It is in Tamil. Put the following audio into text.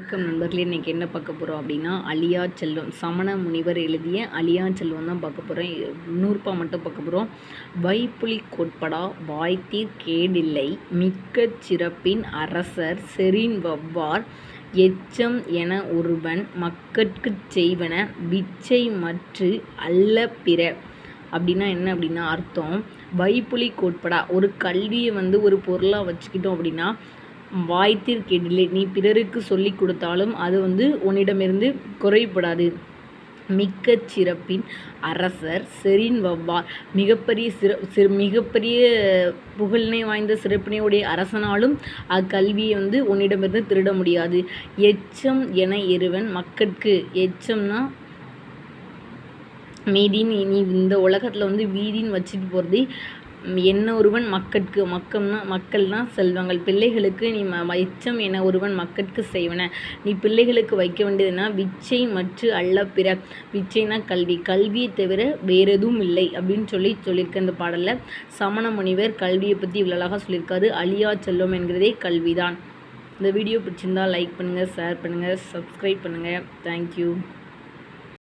வணக்கம் நண்பர்களே இன்றைக்கி என்ன பார்க்க போகிறோம் அப்படின்னா அழியா செல்வம். சமண முனிவர் எழுதிய அழியா செல்வம் தான் பார்க்க போகிறோம் நூறுபா மட்டும் பார்க்க போகிறோம் வைப்புலி கோட்படா வாய்த்தீர் கேடில்லை மிக்க சிறப்பின் அரசர் செரின் வவ்வார் எச்சம் என ஒருவன் மக்கட்குச் செய்வன விச்சை மற்று அல்ல பிற. அப்படின்னா என்ன அப்படின்னா அர்த்தம்? வைப்புலி கோட்படா ஒரு கல்வியை வந்து ஒரு பொருளாக வச்சுக்கிட்டோம் அப்படின்னா வாய்த்திற்கெடிலே நீ பிறருக்கு சொல்லிக் கொடுத்தாலும் அது வந்து உன்னிடமிருந்து குறைபடாது. மிக்க சிறப்பின் அரசர் செரின் வவ்வார் மிகப்பெரிய சிற சிறு மிகப்பெரிய புகழினை வாய்ந்த சிறப்பினையுடைய அரசனாலும் அக்கல்வியை வந்து உன்னிடமிருந்து திருட முடியாது. எச்சம் என இருவன் மக்கட்கு. எச்சம்னா மீதின்னு நீ இந்த உலகத்தில் வந்து வீதின்னு வச்சுட்டு போகிறது என்ன ஒருவன் மக்கட்கு மக்கம்னா மக்கள்னா செல்வங்கள். பிள்ளைகளுக்கு நீ ம எச்சம் என ஒருவன் மக்கட்கு செய்வன. நீ பிள்ளைகளுக்கு வைக்க வேண்டியதுன்னா விச்சை மற்ற அல்ல பிற. விச்சைனா கல்வி. கல்வியை தவிர வேறு எதுவும் இல்லை அப்படின்னு சொல்லி சொல்லியிருக்க இந்த பாடலில் சமண முனிவர் கல்வியை பற்றி இவ்வளோ அழகாக சொல்லியிருக்காரு. அழியா செல்வம் என்கிறதே கல்வி தான் இந்த வீடியோ பிடிச்சிருந்தால் லைக் பண்ணுங்கள் ஷேர் பண்ணுங்கள் சப்ஸ்கிரைப் பண்ணுங்கள் தேங்க்யூ